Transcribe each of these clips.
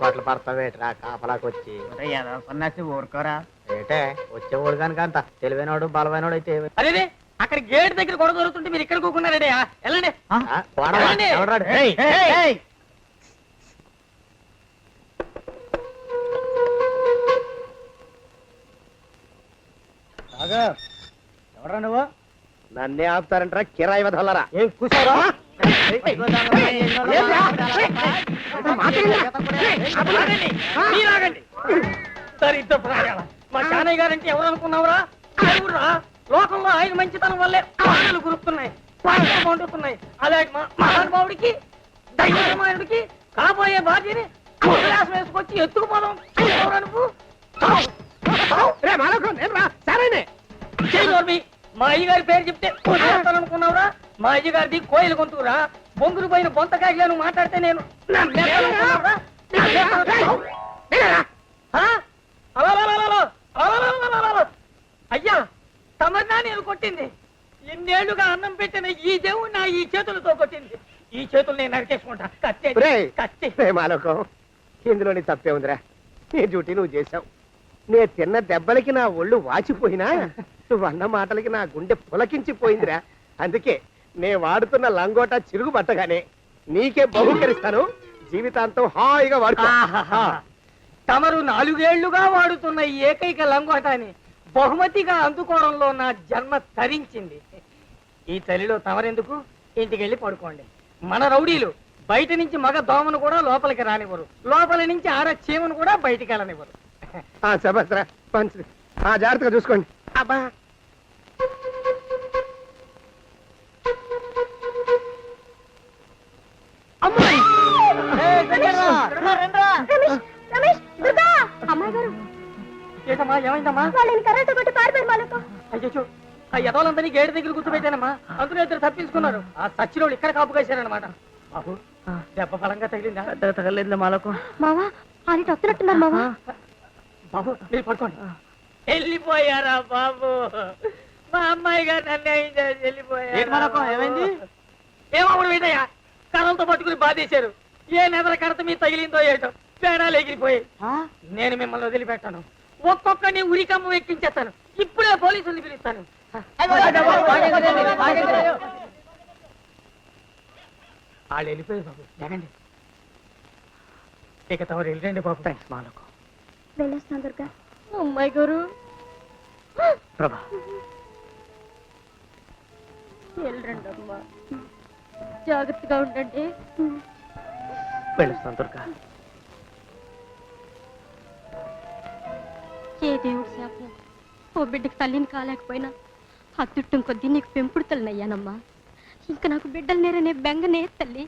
పాటలు పడతావేట్రా కాపలాకి వచ్చి సన్నాసి ఊరుకోరా ఏటే వచ్చే ఊడిగానికి అంత తెలివైనవాడు బలమైనవాడు అయితే? అదే అక్కడ గేట్ దగ్గర గొడవ జరుగుతుంటే మీరు ఇక్కడ కూకున్నారండి వెళ్ళండి. ఎవరా నువ్వు నన్నే ఆపుతారంటారా కిరాయి వదలరా ఏం కూర్చోరా మీరాగండి దరిద్ర మా చానయ్య గారంటే ఎవరు అనుకున్నావురా ఎవరురా? లోకంలో ఆయన మంచితనం వల్లే ప్రాణాలు గురుతున్నాయి ప్రాణాలు పండుతున్నాయి మహానుభావుడికి దైవమానుడికి కాబోయే అవకాశం వేసుకొచ్చి ఎత్తుకుపోదాం ఎవరు అనుకు చేయగోర్మి మా అయ్యగారి పేరు చెప్తే అనుకున్నావురా మా అయ్యగారిది కోయిల గొంతురా బొంగురు పోయిన బొంతకాయలను మాట్లాడితే నేను. అయ్యా తమన్నా నేను కొట్టింది. ఇన్నేళ్ళుగా అన్నం పెట్టిన ఈ దేవుడు నా ఈ చేతులతో కొట్టింది. ఈ చేతులు నేను నరికేసుకుంటా. కత్తి. కత్తి. మాలకం? ఇందులోని తప్పే ఉందిరా. నీ డ్యూటీ నువ్వు చేసావు నే తిన్న దెబ్బలకి నా ఒళ్ళు వాచిపోయినా నువ్వు అన్న మాటలకి నా గుండె పులకించిపోయిందిరా. అందుకే నే వాడుతున్న లంగోటా చిరుగు పట్టగానే నీకే బహుకరిస్తాను. జీవితాంతం హాయిగా ఆహాహా. తమరు నాలుగేళ్ళుగా వాడుతున్న ఈ ఏకైక లంగోటాన్ని బహుమతిగా అందుకోవడంలో నా జన్మ తరించింది. ఈ చలిలో తమరెందుకు? ఇంటికి వెళ్ళి పడుకోండి. మన రౌడీలు బయట నుంచి మగ దోమను కూడా లోపలికి రానివ్వరు. లోపల నుంచి ఆడ చీమను కూడా బయటికి వెళ్ళనివ్వరు. మంచిది ఆ జాగ్రత్తగా చూసుకోండి. అబ్బా. ఏంటమ్మా ఏమైందమ్మా? వాళ్ళని కరెంటు కొట్టి పారిపోయి మాలకు. అయ్యో ఆ యదవులందరినీ గేటు దగ్గర గుర్తుపెట్టానమ్మా అందులో ఇద్దరు తప్పించుకున్నారు. ఆ సచ్చినోళ్ళు ఇక్కడ కాపు కాశారనమాట బాబు దెబ్బ బలంగా తగిలిందా? తగలేదు మాలకు. మావా ఆయన వస్తున్నట్టున్నారు మావా. బాబు మీరు పడుకోండి. వెళ్ళిపోయారా బాబు? మా అమ్మాయి గారు నన్ను వెళ్ళిపోయారు? ఏమైంది? ఏమవుడు వీటయ్యా కర్రలతో పట్టుకుని బాధేశారు. ఏ నెదర కడత మీద తగిలిందో ఏటో పేడాలు ఎగిరిపోయాయి. నేను మిమ్మల్ని వదిలిపెట్టాను. ఒక్కొక్కడిని ఉరికమ్మ ఎక్కించేస్తాను. ఇప్పుడే పోలీసుల్ని పిలుస్తాను. వాళ్ళు వెళ్ళిపోయారు బాబు. జగండి ఇక తమరు వెళ్ళండి బాబు. థ్యాంక్స్ మాలకు. వెళ్ళొస్తాను దుర్గా. అమ్మాయి గారు. ప్రభా. వెళ్ళండి అమ్మా. జాగ్రత్తగా ఉండండి. వెళ్ళొస్తాను దుర్గా. ఏ దేవుడి శాపం. ఓ బిడ్డకి తల్లిని కాలేకపోయినా అత్తుట్టం కొద్దీ నీకు పెంపుడు తల్లినయ్యానమ్మా ఇంకా నాకు బిడ్డలు నేరనే బెంగనే తల్లి.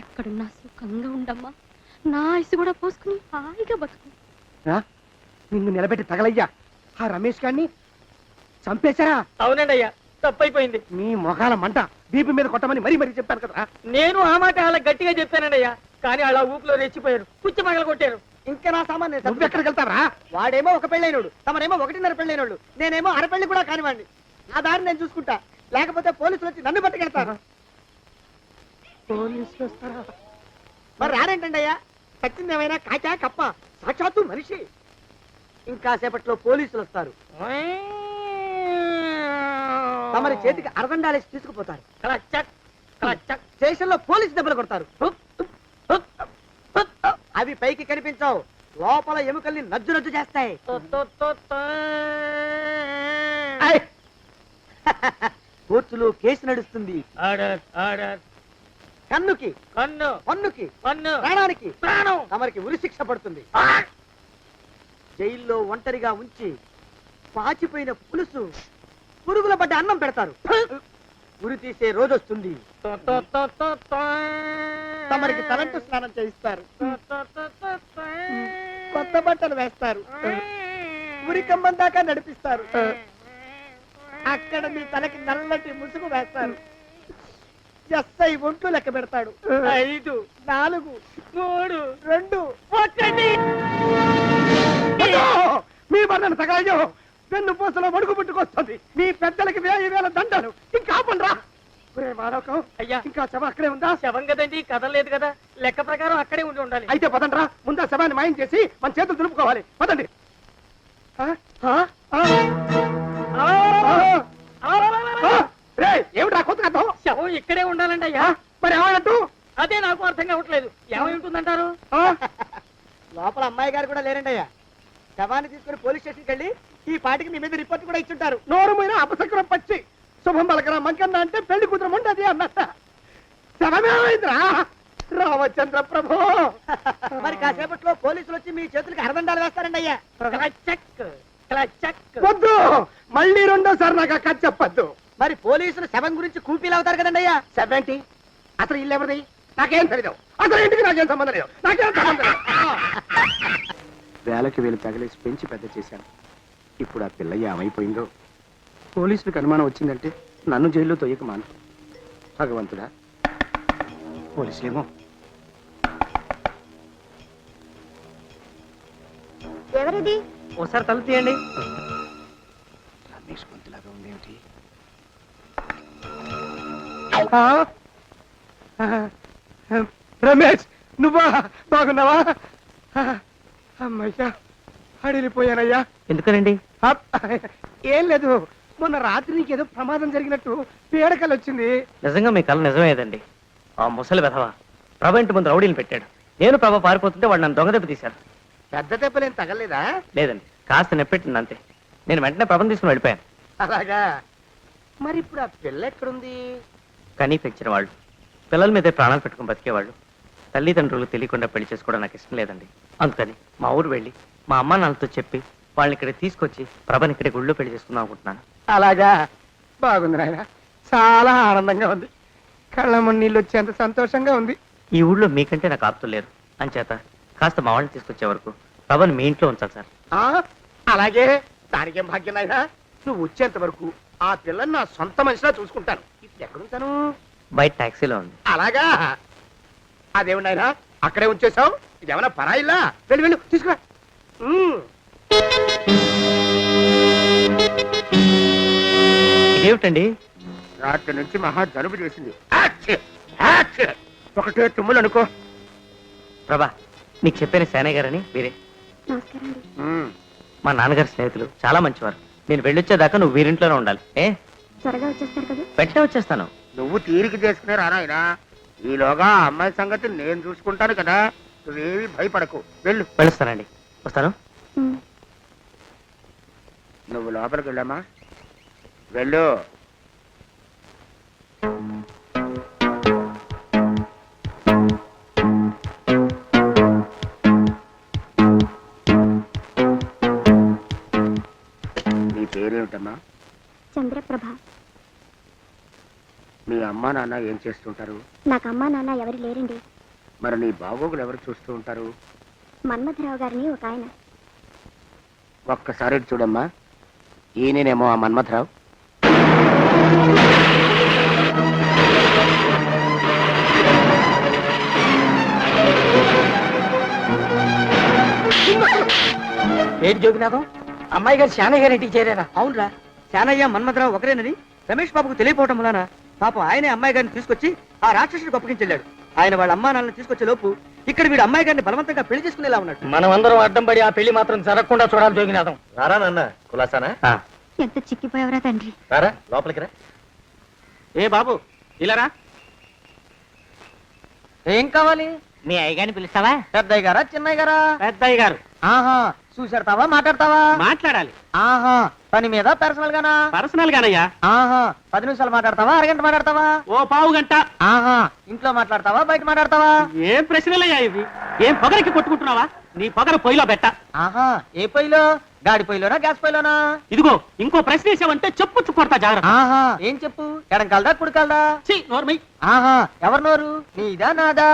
ఎక్కడున్నా సుఖంగా ఉండమ్మా. నా ఆయుసు కూడా పోసుకుని హాయిగా బతుకు. నిన్ను నిలబెట్టి తగలయ్యా. ఆ రమేష్ గారిని చంపేశారా? అవునండి అయ్యా తప్పైపోయింది. మీ మొఖాల మంట బీపీ మీద కొట్టమని మరీ మరీ చెప్పాను కదా నేను ఆ మాట అలా గట్టిగా చెప్పానండి అయ్యా కానీ అలా ఊపిలో రెచ్చిపోయారు. పుచ్చి మగలు కొట్టారు ఇంకా నా సామాన్ నేను నువ్వు ఎక్కడికి వెళ్తావరా? వాడేమో ఒక పెళ్ళైనోడు తమరేమో ఒకటిన్నర పెళ్ళైనోడు నేనేమో అరపెళ్ళి కూడా కానివ్వండి నా దారి నేను చూసుకుంటా. లేకపోతే పోలీసులు వచ్చి నన్ను పట్టుకెళ్తారు. పోలీసులు వస్తారా? మరి రారేంటండి అయ్యా? చచ్చింది ఏమైనా కాచా కప్ప? సాక్షాత్తు మనిషి. ఇంకా సేపట్లో పోలీసులు వస్తారు. తమరి చేతికి అరదండాలేసి తీసుకుపోతారు. స్టేషన్లో పోలీసు దెబ్బలు కొడతారు. అవి పైకి కనిపించవు. లోపల ఎముకల్ని నజ్జు నజ్జు చేస్తాయి. కోర్టులో కేసు నడుస్తుంది. కన్నుకి. కన్ను. పన్నుకి. కన్ను ప్రాణానికి. ప్రాణం. తమరికి ఉరి శిక్ష పడుతుంది. జైల్లో ఒంటరిగా ఉంచి పాచిపోయిన పులుసు పురుగుల పడ్డ అన్నం పెడతారు. ఉరి తీసే రోజు తమరికి తలంటు స్నానం చేయిస్తారు. కొత్త బట్టలు వేస్తారు. ఉరి కంబం దాకా నడిపిస్తారు. అక్కడ మీ తలకి నల్లటి ముసుగు వేస్తారు. ఎస్ఐ ఒంట్లు లెక్క పెడతాడు. ఐదు నాలుగు మూడు రెండు. ఒకటి! మీ బంధన తగలయ్యో! వెన్ను పూసలో మడుగు పుట్టుకొస్తుంది. మీ పెద్దలకి వేయి వేల దండలు. ఇంకా ఆపండ్రా! అయ్యా. ఇంకా శవం అక్కడే ఉందా? శవం కదండి కదలలేదు కదా. లెక్క ప్రకారం అక్కడే ఉండి ఉండాలి. అయితే పదండ్రా ముందు శవాన్ని మాయం చేసి మన చేతులు దులుపుకోవాలి. పదండి. ఆ? ఆ? ఆ? ఆ? ఆ? రేయ్, ఏమిట్రా కొత్త కథ శవం ఇక్కడే ఉండాలండి అయ్యా. మరి ఏమన్నట్టు అదే నాకు అర్థం కావట్లేదు. ఏమై ఉంటుందంటారు? ఆ? లోపల అమ్మాయి గారు కూడా లేరండి అయ్యా. శవాన్ని తీసుకుని పోలీస్ స్టేషన్కి వెళ్ళి ఈ పాటికి మీ మీద రిపోర్ట్ కూడా ఇచ్చుంటారు. నోరు మీద అపశకురం శవమేమైందిరా రామచంద్ర ప్రభు. మరి కాసేపట్లో పోలీసులు వచ్చి మీ చేతులకి హరదండాలు వేస్తారండి అయ్యా. క్లచక్ క్లచక్ వద్దు మళ్ళీ రెండోసారి నాకు కథ చెప్పద్దు. మరి పోలీసులు శవం గురించి కూపీలు అవుతారు కదండి అయ్యా. సెవెంటీ అసలు ఇల్లు ఎవరిది? నాకేం తెలియదు అసలు ఇంటికి నాకేం సంబంధం లేదు. నాకేం సంబంధం లేదు. వేలకి వేలు తగిలేసి పెంచి పెద్ద చేశాను. ఇప్పుడు ఆ పిల్ల ఏమైపోయిందో? పోలీసులకు అనుమానం వచ్చిందంటే నన్ను జైల్లో తొయ్యక మాను. భగవంతుడా పోలీసులేమో. ఎవరిది? ఒకసారి తలుపు తీయండి. రమేష్ గొంతులాగా ఉందేమిటి? రమేష్ నువ్వా? బాగున్నావా? అమ్మయ్యా అడిలిపోయానయ్యా. ఎందుకనండి! ఏం లేదు. మొన్న రాత్రి నీకేదో ప్రమాదం జరిగినట్టు పీడకలు వచ్చింది నిజంగా మీ కళ నిజమేదండి. ఆ ముసలి వెధవ ప్రభ ఇంటి ముందు రౌడీలు పెట్టాడు. నేను ప్రభ పారిపోతుంటే వాడు నన్ను దొంగ దెబ్బ తీశాడు పెద్ద దెబ్బలేం తగలేదా? లేదండి కాస్త నెప్పెట్టింది అంతే. నేను వెంటనే ప్రభను తీసుకుని వెళ్ళిపోయాను. అలాగా? మరి ఇప్పుడు ఆ పిల్ల ఎక్కడుంది? కనీ పెంచిన వాళ్ళు పిల్లల మీదే ప్రాణాలు పెట్టుకుని బతికేవాళ్ళు తల్లిదండ్రులు తెలియకుండా పెళ్ళి చేసుకోవడం నాకు ఇష్టం లేదండి. అందుకని మా ఊరు వెళ్ళి మా అమ్మ నాన్నతో చెప్పి వాళ్ళని ఇక్కడ తీసుకొచ్చి ప్రభని ఇక్కడ గుళ్ళో పెళ్ళి చేసుకుందాం అనుకుంటున్నాను. అలాగా? బాగుంది నాయన. చాలా ఆనందంగా ఉంది. కళ్ళమ్మ నీళ్ళు వచ్చేంత సంతోషంగా ఉంది. ఈ ఊళ్ళో మీకంటే నాకు ఆప్తులు లేరు. అంచేత కాస్త మా వాళ్ళని తీసుకొచ్చే వరకు ప్రభని మీ ఇంట్లో ఉంచాలి సార్. ఆ అలాగే. దానికేం భాగ్యం నాయన? నువ్వు వచ్చేంత వరకు ఆ పిల్లని నా సొంత మనిషిలా చూసుకుంటాను. ఇప్పుడు ఎక్కడుంటాను? బయట టాక్సీలో ఉంది. అలాగా? అదేమి నాయన? అక్కడే ఉంచేసావు ఇదేమన్నా పరాయిల్లా వెళ్ళు వెళ్ళు తీసుకురా. ఉమ్. ఇదేమిటండి? రాత్రి నుంచి మహా జలుబు చేసింది. ఒకటే తుమ్ములు అనుకో ప్రభా నీకు చెప్పిన సేనయ్య గారని వీరే. మా నాన్నగారి స్నేహితులు చాలా మంచివారు. నేను వెళ్ళొచ్చేదాకా నువ్వు వీరింట్లోనే ఉండాలి. ఏ? త్వరగా వచ్చేస్తారు కదా? వెంటనే వచ్చేస్తాను. నువ్వు తీరిక చేసుకునే రానాయన ఈలోగా ఆ అమ్మాయి సంగతి నేను చూసుకుంటాను కదా. నువ్వేమి భయపడకు. వెళ్ళు. వెళ్ళొస్తానండి. వస్తాను? నువ్వు లోపలికి వెళ్ళామా వెళ్ళు. పేరేమిటమ్మా? చంద్రప్రభ. మీ అమ్మా నాన్న ఏం చేస్తుంటారు? నాకు అమ్మా నాన్న ఎవరు లేరండి. మరి నీ బాగోగులు ఎవరు చూస్తూ ఉంటారు? మన్మథరావు గారిని ఒక ఆయన. ఒక్కసారి ఇటు చూడమ్మా. ఈయనేమో ఆ మన్మథరావు ఏంటి జోగినాథం? అమ్మాయి గారు శానయ్య గారి ఇంటికి చేరారా? అవునరా. శానయ్య మన్మథరావు ఒకరేనని రమేష్ బాబుకు తెలియపోవటం వలన పాపం ఆయనే అమ్మాయి గారిని తీసుకొచ్చి ఆ రాక్షసుడికి అప్పగించెళ్ళాడు. ఆయన వాళ్ళ అమ్మా నాన్నని తీసుకొచ్చే లోపు ఇక్కడ వీడు అమ్మాయి గారిని బలవంతంగా పెళ్ళి చేసుకునేలా ఉన్నాడు. మనం అందరం అడ్డం పడి ఆ పెళ్ళి మాత్రం జరగకుండా చూడాలి జోగినాథం రారా నాన్న? కులాసానా? ఎంత చిక్కిపోయావరా తండ్రి. రారా? లోపలికి రా. ఏ బాబు ఇలారా ఏం కావాలి? మీ అయ్యగాని పిలుస్తావా? పెద్దయ్య గారా చిన్నయ్య గారా? పెద్దయ్య గారు. ఆహా చూసేడతావా మాట్లాడతావా? మాట్లాడాలి. ఆహా పని మీద పర్సనల్ గానా పర్సనల్ గానయ్యా ఆహా పది నిమిషాలు మాట్లాడతావా? అరగంట మాట్లాడతావా? ఓ పావు గంట. ఆహా ఇంట్లో మాట్లాడతావా? బయట మాట్లాడతావా? ఏం ప్రశ్నలయ్యా ఇవి? ఏం పొగరికి కొట్టుకుంటున్నావా? నీ పొగర పొయ్యిలో పెట్ట. ఆహా ఏ పొయ్యిలో? గాడి పొయ్యిలోనా? గ్యాస్ పొయ్యిలోనా? ఇదిగో ఇంకో ప్రశ్న వేసావంటే చెప్పు చుక్కొడతా జాగ్రత్త. ఆహా ఏం చెప్పు? ఎడం కలదా కుడి కలదా? నోర్మై ఆహా ఎవరు నోరు? నీదా నాదా?